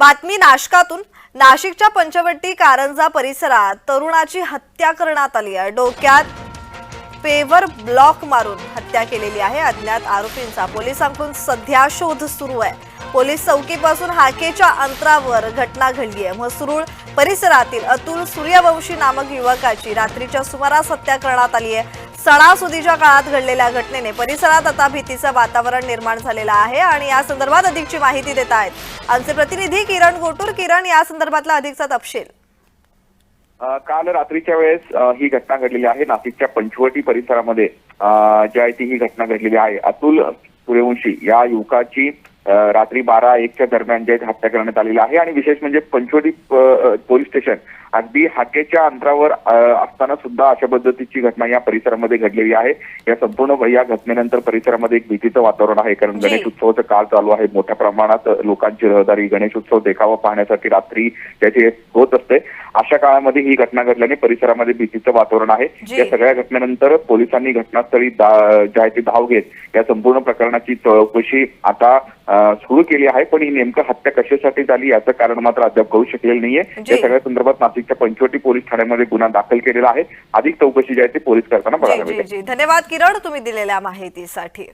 बातमी नाशकातून. नाशिकच्या पंचवटी कारंजा परिसरात तरुणाची हत्या करण्यात आली आहे. डोक्यात पेवर ब्लॉक मारून हत्या केलेली आहे. अज्ञात आरोपींचा पोलिसांकडून सध्या शोध सुरू आहे. पोलीस चौकीपासून हाकेच्या अंतरावर घटना घडली आहे. म्हसरूळ परिसरातील अतुल सूर्यवंशी नामक युवकाची रात्रीच्या सुमारास हत्या करण्यात आली आहे. सणासुदीच्या काळात घडलेल्या घटनेने परिसरात आता भीतीचं वातावरण निर्माण झालेलं आहे आणि या संदर्भात अधिकची माहिती देत आहेत. आमचे प्रतिनिधी किरण गोटूर. किरण या संदर्भातला अधिकचा तपशील. काल रात्रीच्या वेळेस ही घटना घडलेली आहे. नाशिकच्या पंचवटी परिसरामध्ये ज्या जी आहे ती ही घटना घडलेली आहे अतुल सूर्यवंशी या युवकाची रात्री बारा एकच्या दरम्यान जे हत्या करण्यात आलेली आहे आणि विशेष म्हणजे पंचवटी पोलीस स्टेशन अगदी हाकेच्या अंतरावर असताना सुद्धा अशा पद्धतीची घटना या परिसरामध्ये घडलेली आहे या संपूर्ण या घटनेनंतर परिसरामध्ये एक भीतीचं वातावरण आहे कारण. गणेश उत्सवाचा काळ चालू आहे मोठ्या प्रमाणात लोकांची रहदारी गणेश उत्सव देखावा पाहण्यासाठी रात्री त्याची होत असते अशा काळामध्ये ही घटना घडल्याने परिसरामध्ये भीतीचं वातावरण आहे. या सगळ्या घटनेनंतर पोलिसांनी घटनास्थळी जी आहे ती धाव घेत या संपूर्ण प्रकरणाची चौकशी आता सुरू केली आहे पण ही नेमकं हत्या कशासाठी झाली याचं कारण मात्र अद्याप कळू शकलेलं नाहीये. या सगळ्या संदर्भात नाशिकच्या पंचवटी पोलीस ठाण्यामध्ये गुन्हा दाखल केलेला आहे. अधिक चौकशी जी आहे ती पोलीस करताना बघायला मिळते. धन्यवाद किरण तुम्ही दिलेल्या माहितीसाठी.